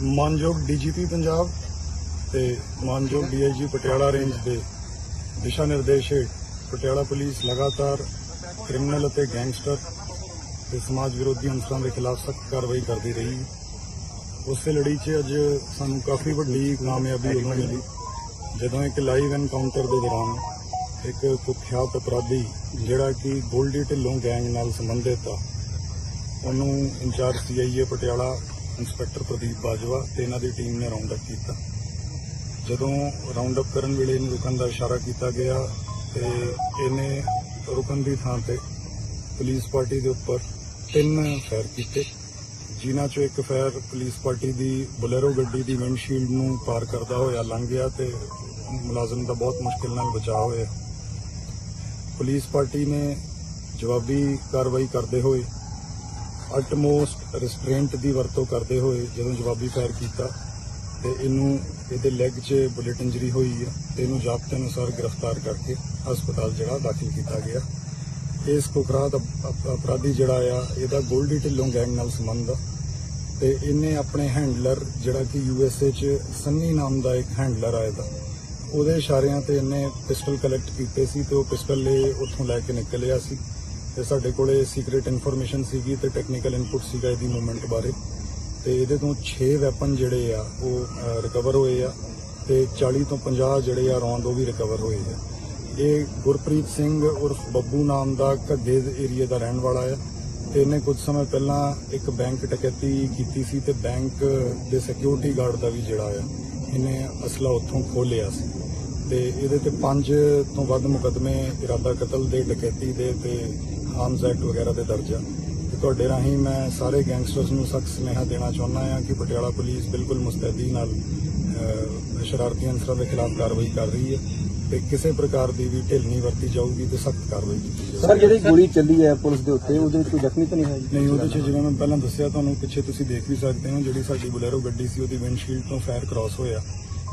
ਮਾਨਯੋਗ ਡੀਜੀਪੀ ਪੰਜਾਬ ਤੇ ਮਾਨਯੋਗ ਡੀਆਈਜੀ ਪਟਿਆਲਾ ਰੇਂਜ ਦੇ ਦਿਸ਼ਾ ਨਿਰਦੇਸ਼ ਪਟਿਆਲਾ ਪੁਲਿਸ ਲਗਾਤਾਰ ਕ੍ਰਿਮੀਨਲ ਅਤੇ ਗੈਂਗਸਟਰ ਤੇ ਸਮਾਜ ਵਿਰੋਧੀ ਅੰਸਰਾਂ ਦੇ ਖਿਲਾਫ ਸਖਤ ਕਾਰਵਾਈ ਕਰਦੀ ਰਹੀ। ਉਸੇ ਲੜੀ 'ਚ ਅੱਜ ਸਾਨੂੰ ਕਾਫੀ ਵੱਡੀ ਕਾਮਯਾਬੀ ਉਦੋਂ ਮਿਲੀ, ਜਦੋਂ ਇੱਕ ਲਾਈਵ ਐਨਕਾਊਂਟਰ ਦੇ ਦੌਰਾਨ ਇੱਕ ਕੁਖਿਆਤ ਅਪਰਾਧੀ ਜਿਹੜਾ ਕਿ ਗੋਲਡੀ ਢਿੱਲੋਂ ਗੈਂਗ ਨਾਲ ਸੰਬੰਧਿਤ ਆ, ਉਹਨੂੰ incharge CIA Patiala inspector Pradeep Bajwa ਤੇ ਇਹਨਾਂ ਦੀ ਟੀਮ ਨੇ ਰਾਉਂਡ ਅਪ ਕੀਤਾ। ਜਦੋਂ ਰਾਉਂਡ ਅਪ ਕਰਨ ਵੇਲੇ ਇਹਨੂੰ ਰੁਕਣ ਦਾ ਇਸ਼ਾਰਾ ਕੀਤਾ ਗਿਆ ਤੇ ਇਹਨੇ ਰੁਕਣ ਦੀ ਥਾਂ ਤੇ ਪੁਲਿਸ ਪਾਰਟੀ ਦੇ ਉੱਪਰ ਤਿੰਨ ਫਾਇਰ ਕੀਤੇ, ਜਿਨ੍ਹਾਂ ਚੋਂ ਇੱਕ ਫਾਇਰ ਪੁਲਿਸ ਪਾਰਟੀ ਦੀ ਬੁਲੇਰੋ ਗੱਡੀ ਦੀ ਵਿੰਡਸ਼ੀਲਡ ਨੂੰ ਪਾਰ ਕਰਦਾ ਹੋਇਆ ਲੰਘ ਗਿਆ ਤੇ ਮੁਲਾਜ਼ਮ ਦਾ ਬਹੁਤ ਮੁਸ਼ਕਿਲ ਨਾਲ ਬਚਾਅ ਹੋਇਆ। ਪੁਲਿਸ ਪਾਰਟੀ ਨੇ ਜਵਾਬੀ ਕਾਰਵਾਈ ਕਰਦੇ ਹੋਏ ਅਲਟਮੋਸਟ ਰਿਸਟ੍ਰੇਂਟ ਦੀ ਵਰਤੋਂ ਕਰਦੇ ਹੋਏ ਜਦੋਂ ਜਵਾਬੀ ਫਾਇਰ ਕੀਤਾ ਤੇ ਇਹਨੂੰ, ਇਹਦੇ ਲੈਗ 'ਚ ਬੁਲੇਟ ਇੰਜਰੀ ਹੋਈ ਹੈ ਤੇ ਇਹਨੂੰ ਜ਼ਾਬਤੇ ਅਨੁਸਾਰ ਗ੍ਰਿਫਤਾਰ ਕਰਕੇ ਹਸਪਤਾਲ ਜਿਹੜਾ ਦਾਖਲ ਕੀਤਾ ਗਿਆ। ਇਸ ਕੁਖਰਾਤ ਅਪਰਾਧੀ ਜਿਹੜਾ ਆ, ਇਹਦਾ ਗੋਲਡੀ ਢਿੱਲੋਂ ਗੈਂਗ ਨਾਲ ਸੰਬੰਧ ਆ ਤੇ ਇਹਨੇ ਆਪਣੇ ਹੈਂਡਲਰ ਜਿਹੜਾ ਕਿ ਯੂਐਸਏ 'ਚ ਸੰਨੀ ਨਾਮ ਦਾ ਇੱਕ ਹੈਂਡਲਰ ਆ ਦਾ ਉਹਦੇ ਇਸ਼ਾਰਿਆਂ ਤੇ ਇਹਨੇ ਪਿਸਟਲ ਕਲੈਕਟ ਕੀਤੇ ਸੀ ਤੇ ਉਹ ਪਿਸਟਲ ਇਹ ਉੱਥੋਂ ਲੈ ਕੇ ਨਿਕਲਿਆ ਸੀ। ਤੇ ਸਾਡੇ ਕੋਲੇ ਸੀਕ੍ਰੀਟ ਇਨਫੋਰਮੇਸ਼ਨ ਸੀਗੀ ਤੇ ਟੈਕਨੀਕਲ ਇਨਪੁਟ ਸੀਗਾ ਇਹਦੀ ਮੂਵਮੈਂਟ ਬਾਰੇ। ਤੇ ਇਹਦੇ ਤੋਂ 6 ਵੈਪਨ ਜਿਹੜੇ ਆ, ਉਹ ਰਿਕਵਰ ਹੋਏ ਆ ਤੇ 40 ਤੋਂ 50 ਜਿਹੜੇ ਆ ਰੌਂਦ ਉਹ ਵੀ ਰਿਕਵਰ ਹੋਏ ਆ। ਇਹ ਗੁਰਪ੍ਰੀਤ ਸਿੰਘ ਉਰਫ ਬੱਬੂ ਨਾਮ ਦਾ ਘੱਗੇ ਦੇ ਏਰੀਆ ਦਾ ਰਹਿਣ ਵਾਲਾ ਆ ਤੇ ਇਹਨੇ ਕੁਝ ਸਮੇਂ ਪਹਿਲਾਂ ਇੱਕ ਬੈਂਕ ਡਕੈਤੀ ਕੀਤੀ ਸੀ ਤੇ ਬੈਂਕ ਦੇ ਸਿਕਿਉਰਿਟੀ ਗਾਰਡ ਦਾ ਵੀ ਜਿਹੜਾ ਆ, ਇਹਨੇ ਅਸਲਾ ਉੱਥੋਂ ਖੋਲਿਆ ਸੀ। ਤੇ ਇਹਦੇ ਤੇ ਪੰਜ ਤੋਂ ਵੱਧ ਮੁਕਦਮੇ ਇਰਾਦਾ ਕਤਲ ਦੇ, ਡਕੈਤੀ ਦੇ ਤੇ ਆਰਮਸ ਐਕਟ ਵਗੈਰਾ ਦੇ ਦਰਜ। ਆ ਤੇ ਤੁਹਾਡੇ ਰਾਹੀਂ ਮੈਂ ਸਾਰੇ ਗੈਂਗਸਟਰਸ ਨੂੰ ਸਖਤ ਸੁਨੇਹਾ ਦੇਣਾ ਚਾਹੁੰਦਾ ਹਾਂ ਕਿ ਪਟਿਆਲਾ ਪੁਲਿਸ ਬਿਲਕੁਲ ਮੁਸਤੈਦੀ ਨਾਲ ਸ਼ਰਾਰਤੀ ਅਨਸਰਾਂ ਦੇ ਖਿਲਾਫ ਕਾਰਵਾਈ ਕਰ ਰਹੀ ਹੈ ਤੇ ਕਿਸੇ ਪ੍ਰਕਾਰ ਦੀ ਵੀ ਢਿੱਲ ਨਹੀਂ ਵਰਤੀ ਜਾਊਗੀ ਤੇ ਸਖਤ ਕਾਰਵਾਈ ਕੀਤੀ ਜਾਊਗੀ। ਸਰ ਜਿਹੜੀ ਗੋਲੀ ਚੱਲੀ ਹੈ ਪੁਲਿਸ ਦੇ ਉੱਤੇ ਉਹਦੇ ਵਿੱਚ ਕੋਈ ਜ਼ਖਮੀ ਤਾਂ ਨਹੀਂ ਹੈ ਜੀ? ਨਹੀਂ ਉਹਦੇ 'ਚ ਜਿਵੇਂ ਮੈਂ ਪਹਿਲਾਂ ਦੱਸਿਆ ਤੁਹਾਨੂੰ ਪਿੱਛੇ ਤੁਸੀਂ ਦੇਖ ਵੀ ਸਕਦੇ ਹੋ ਜਿਹੜੀ ਸਾਡੀ ਬੁਲੇਰੋ ਗੱਡੀ ਸੀ ਉਹਦੀ ਵਿੰਡਸ਼ੀਲਡ ਤੋਂ ਫਾਇਰ ਕ੍ਰਾਸ ਹੋਇਆ।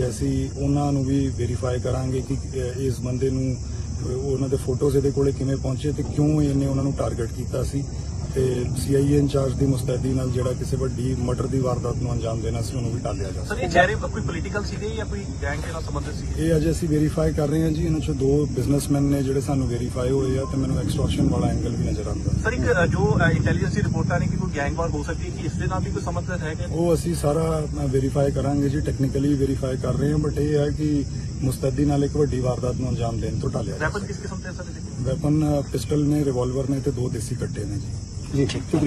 ਤੇ ਅਸੀਂ ਉਹਨਾਂ ਨੂੰ ਵੀ ਵੈਰੀਫਾਈ ਕਰਾਂਗੇ ਕਿ ਇਸ ਬੰਦੇ ਨੂੰ ਉਹਨਾਂ ਦੇ ਫੋਟੋਜ਼ ਇਹਦੇ ਕੋਲੇ ਕਿਵੇਂ ਪਹੁੰਚੇ ਤੇ ਕਿਉਂ ਇਹਨੇ ਉਹਨਾਂ ਨੂੰ ਟਾਰਗੇਟ ਕੀਤਾ ਸੀ। ਤੇ ਸੀਆਈਏ ਇੰਚਾਰਜ ਦੀ ਮੁਸਤੈਦੀ ਨਾਲ ਜਿਹੜਾ ਕਿਸੇ ਵੱਡੀ ਮਰਡਰ ਦੀ ਵਾਰਦਾਤ ਨੂੰ ਅੰਜਾਮ ਦੇਣਾ ਸੀ ਉਹਨੂੰ ਵੀ ਟਾਲਿਆ ਜਾ ਸਰ ਇਹ ਚਿਹਰੇ ਕੋਈ ਪੋਲੀਟੀਕਲ ਸੀਗੇ ਜਾਂ ਕੋਈ ਗੈਂਗ ਦੇ ਨਾਲ ਸੰਬੰਧਿਤ ਸੀਗੇ? ਇਹ ਅਜੇ ਅਸੀਂ ਵੈਰੀਫਾਈ ਕਰ ਰਹੇ ਹਾਂ ਜੀ ਇਹਨਾਂ ਚੋਂ ਦੋ ਬਿਜ਼ਨਸਮੈਨ ਨੇ ਜਿਹੜੇ ਸਾਨੂੰ ਵੈਰੀਫਾਈ ਹੋਏ ਆ ਤੇ ਮੈਨੂੰ ਐਕਸਟੋਰਸ਼ਨ ਵਾਲਾ ਐਂਗਲ ਵੀ ਨਜ਼ਰ ਆਉਂਦਾ। ਸਰ ਇੱਕ ਜੋ ਇੰਟੈਲੀਜੈਂਸ ਦੀ ਰਿਪੋਰਟਾਂ ਨੇ ਕਿ ਕੋਈ ਗੈਂਗਵਾਰ ਹੋ ਸਕਦੀ ਹੈ ਕਿ ਇਸ ਦੇ ਨਾਲ ਵੀ ਕੋਈ ਸੰਬੰਧ ਹੈ ਕਿ? ਉਹ ਅਸੀਂ ਸਾਰਾ ਵੈਰੀਫਾਈ ਕਰਾਂਗੇ ਜੀ ਟੈਕਨੀਕਲੀ ਵੈਰੀਫਾਈ ਕਰ ਰਹੇ ਹਾਂ ਬਟ ਇਹ ਹੈ ਕਿ ਮੁਸਤੈਦੀ ਨਾਲ ਇੱਕ ਵੱਡੀ ਵਾਰਦਾਤ ਨੂੰ ਅੰਜਾਮ ਦੇਣ ਤੋਂ ਟਾਲਿਆ ਵੈਪਨ ਕਿਸ ਕਿਸਮ ਦੇ ਸਰ? ਵੈਪਨ ਪਿਸਟਲ ਨੇ ਰਿਵਾਲਵਰ ਨੇ ਤੇ ਦੋ ਦੇਸੀ ਕੱਟੇ ਨੇ ਜੀ। ਜੀ ਸ਼ੁਕਰੀਆ